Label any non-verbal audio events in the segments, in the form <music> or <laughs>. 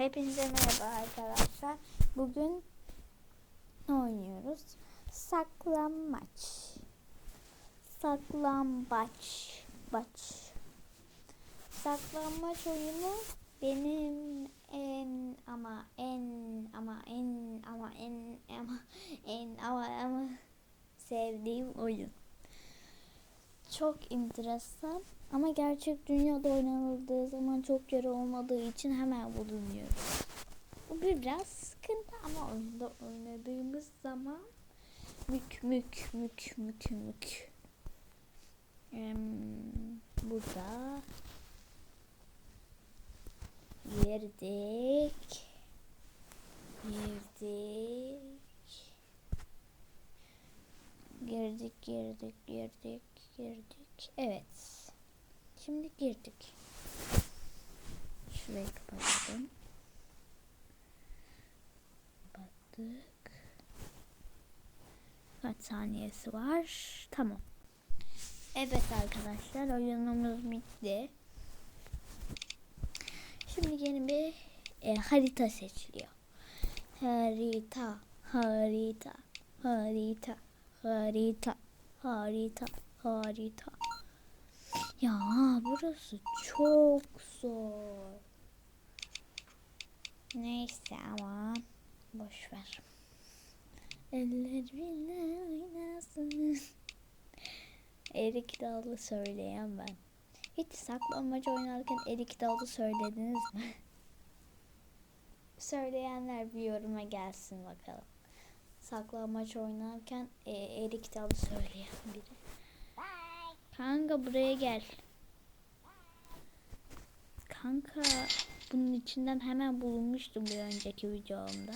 Hepinize merhaba arkadaşlar. Bugün ne oynuyoruz? Saklanmaç. Saklambaç. Baç. Saklanmaç oyunu benim en ama en ama en ama en ama en ama ama sevdiğim oyun. Çok enteresan ama gerçek dünyada oynanıldığı zaman çok yer olmadığı için hemen bulunuyor. Bu biraz sıkıntı ama oyunda oynadığımız zaman mük mük mük mük mük. Em, burada girdik. Girdik. Girdik, girdik, girdik, girdik. Evet. Şimdi girdik. Şurayı kapatalım. Kapattık. Kaç saniyesi var? Tamam. Evet arkadaşlar oyunumuz bitti. Şimdi yeni bir e, harita seçiliyor. Harita, harita, harita, harita, harita, harita. Ya burası çok zor. Neyse ama boş ver. Eller bile oynasın. Erik Dalı söyleyen ben. Hiç saklanmaca oynarken Erik Dalı söylediniz mi? Söyleyenler bir yoruma gelsin bakalım. Saklanmaç oynarken e, Erik Dalı söyleyen biri. Kanka buraya gel. Kanka bunun içinden hemen bulunmuştum bir önceki videomda.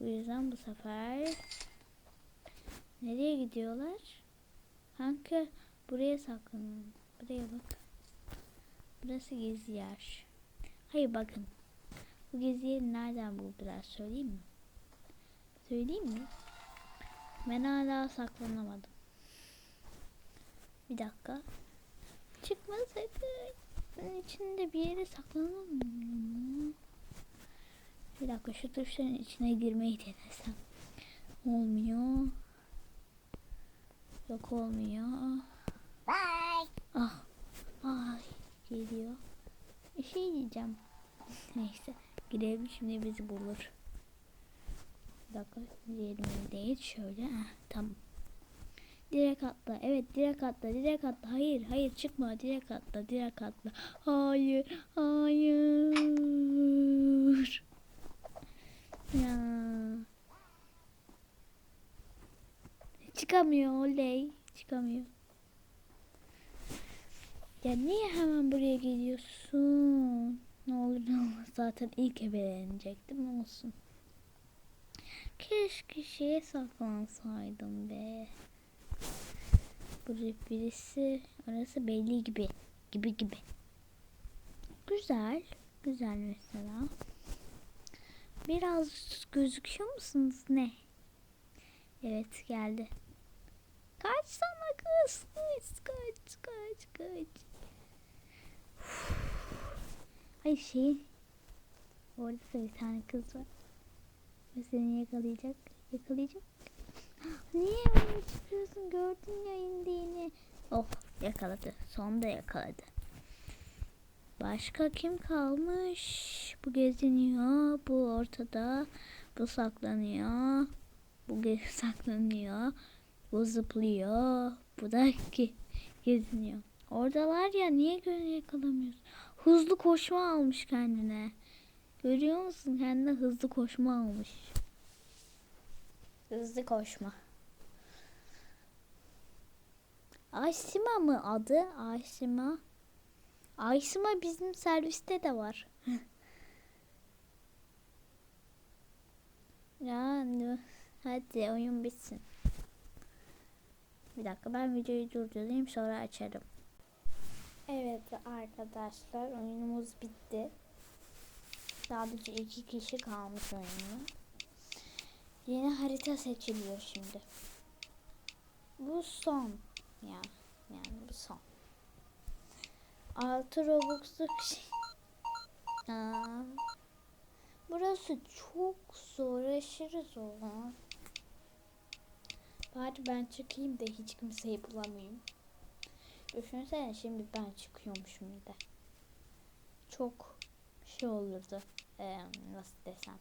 Bu yüzden bu sefer nereye gidiyorlar? Kanka buraya saklanın. Buraya bak. Burası gizli yer. Hayır bakın. Bu gizli yeri nereden buldular söyleyeyim mi? Söyleyeyim mi? Ben hala saklanamadım. Bir dakika. Çıkma sakın. Ben içinde bir yere saklanamıyorum. Bir dakika şu tuşların içine girmeyi denesem. Olmuyor. Yok olmuyor. Bye. Ah. Ay geliyor. Bir şey diyeceğim. <laughs> Neyse. Girelim şimdi bizi bulur. Bir dakika. Yerimiz değil. Şöyle. Heh, tamam. Direkt atla. Evet direkt atla. Direkt atla. Hayır hayır çıkma. Direkt atla. Direkt atla. Hayır. Hayır. Ya. Çıkamıyor oley. Çıkamıyor. Ya niye hemen buraya geliyorsun? Ne olur ne olmaz zaten ilk ebelenecektim olsun. Keşke şeye saklansaydım be. Buraya birisi orası belli gibi. Gibi gibi. Güzel. Güzel mesela. Biraz gözüküyor musunuz ne? Evet geldi. Kaç sana kız. Kaç kaç kaç kaç. Ay şey. Orada da bir tane kız var. Ve seni yakalayacak. Yakalayacak. Niye öyle çıkıyorsun? Gördün ya indiğini. Oh yakaladı. Sonunda yakaladı. Başka kim kalmış? Bu geziniyor. Bu ortada. Bu saklanıyor. Bu <laughs> saklanıyor. Bu zıplıyor. Bu da <laughs> ki geziniyor. Oradalar ya niye göre yakalamıyorsun? Hızlı koşma almış kendine. Görüyor musun? Kendine hızlı koşma almış. Hızlı koşma. Aysima mı adı? Aysima. Aysima bizim serviste de var. <laughs> yani hadi oyun bitsin. Bir dakika ben videoyu durdurayım sonra açarım. Evet arkadaşlar oyunumuz bitti. Sadece iki kişi kalmış oyunda. Yeni harita seçiliyor şimdi. Bu son. Ya yani bu son. Altı Robux'luk şey. Aa, Burası çok zor. Aşırı zor. Bari ben çıkayım da hiç kimseyi bulamayayım. Düşünsene şimdi ben çıkıyormuşum bir de. Çok şey olurdu. Ee, nasıl desem.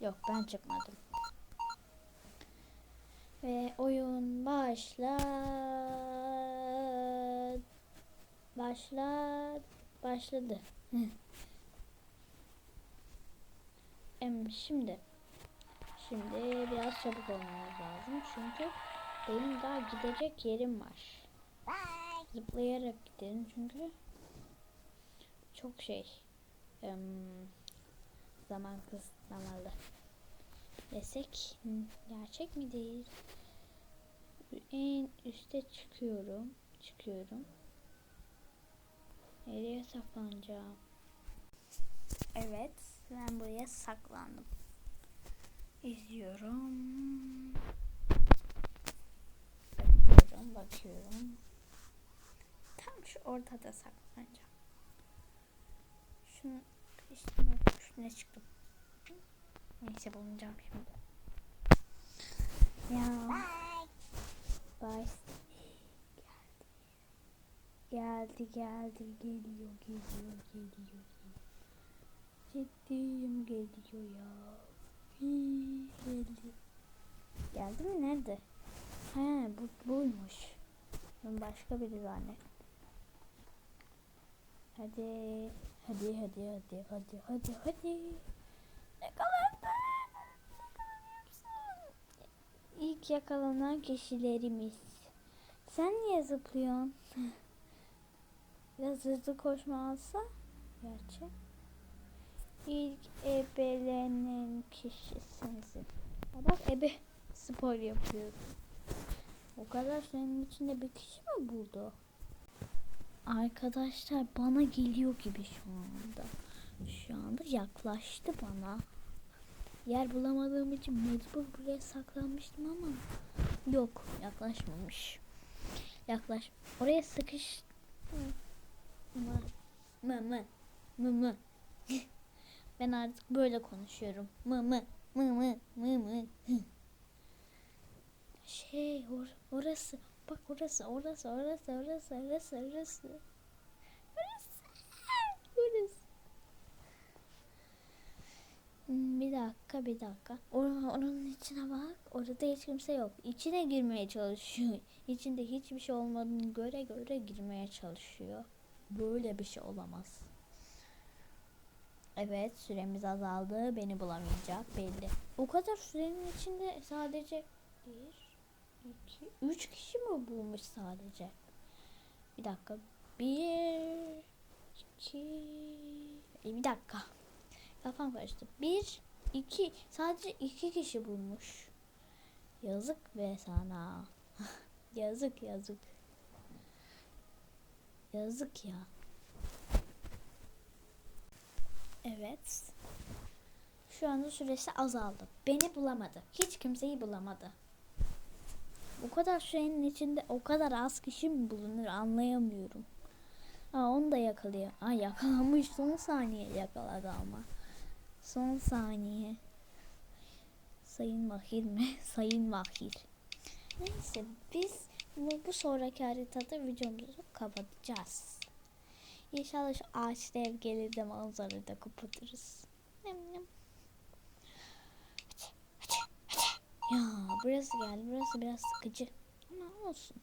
Yok ben çıkmadım. Ve oyun başla başla başladı. <laughs> Em, şimdi şimdi biraz çabuk olmamız lazım çünkü benim daha gidecek yerim var. Zıplayarak gidelim çünkü çok şey em, zaman kısıtlamalı desek gerçek mi değil? En üste çıkıyorum. Çıkıyorum. Nereye saklanacağım? Evet, ben buraya saklandım. İzliyorum. Bakıyorum, bakıyorum. Tam şu ortada saklanacağım. Şunu üstüne, üstüne çıktım. Neyse bulunacağım şimdi. Ya. Bye. Geldi geldi geliyor geliyor geliyor. Ciddiyim geliyor ya. Geldi. Geldi mi nerede? He bu buymuş. Ben başka biri zannettim. Hadi hadi hadi hadi hadi hadi hadi. Yakalandı. İlk yakalanan kişilerimiz. Sen niye zıplıyorsun? <laughs> Biraz hızlı koşma alsa. Gerçi. İlk ebelenen kişi sensin. Ha Bak ebe spor yapıyor. O kadar senin içinde bir kişi mi buldu? Arkadaşlar bana geliyor gibi şu anda. Şu anda yaklaştı bana. Yer bulamadığım için mecbur buraya saklanmıştım ama yok yaklaşmamış. Yaklaş. Oraya sıkış. Mı mı mı mı mı. <laughs> ben artık böyle konuşuyorum. Mı mı mı mı mı mı. <laughs> Şey or orası. Bak orası orası orası orası orası orası. Orası. Orası. Hmm, Bir dakika bir dakika. Or- Oranın içine bak. Orada hiç kimse yok. İçine girmeye çalışıyor. <laughs> İçinde hiçbir şey olmadığını göre göre girmeye çalışıyor. Böyle bir şey olamaz. Evet süremiz azaldı. Beni bulamayacak belli. O kadar sürenin içinde sadece bir, iki, üç kişi mi bulmuş sadece? Bir dakika. Bir, iki, e, bir dakika. Kafam karıştı. Bir, iki, sadece iki kişi bulmuş. Yazık be sana. <laughs> yazık yazık. Yazık ya. Evet. Şu anda süresi azaldı. Beni bulamadı. Hiç kimseyi bulamadı. O kadar sürenin içinde o kadar az kişi mi bulunur anlayamıyorum. Aa, onu da yakalıyor. Aa, yakalamış son saniye yakaladı ama. Son saniye. Sayın Mahir mi? <laughs> Sayın Mahir. Neyse biz bu, sonraki haritada videomuzu kapatacağız. İnşallah şu ağaçlı ev gelir de manzarayı da kapatırız. Nem nem. Hadi, hadi, hadi. Ya burası geldi. Burası biraz sıkıcı. Ama olsun.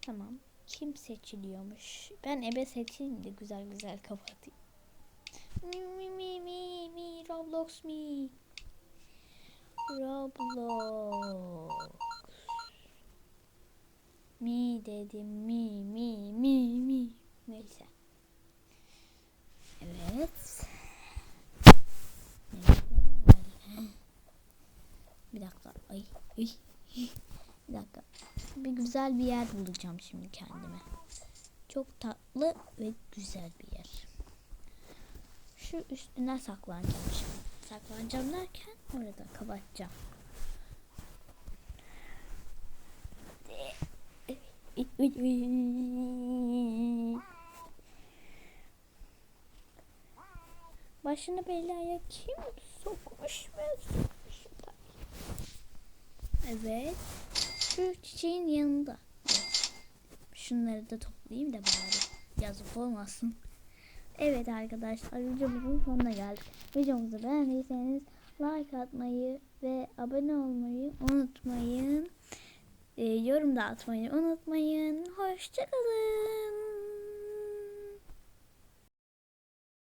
Tamam. Kim seçiliyormuş? Ben ebe seçeyim de güzel güzel kapatayım. Mi mi mi mi mi Roblox mi. Roblox. Mi dedim mi mi mi mi. Neyse. Evet. Bir dakika. Ay, ay. Bir dakika. Bir güzel bir yer bulacağım şimdi kendime. Çok tatlı ve güzel bir yer. Şu üstüne saklanacağım şimdi. Saklanacağım derken orada kapatacağım. başını belaya kim sokmuş sokmuş? Evet. Şu çiçeğin yanında. Şunları da toplayayım da bari. Yazık olmasın. Evet arkadaşlar videomuzun sonuna geldik. Videomuzu beğendiyseniz like atmayı ve abone olmayı unutmayın. Ee, yorum da atmayı unutmayın. Hoşçakalın.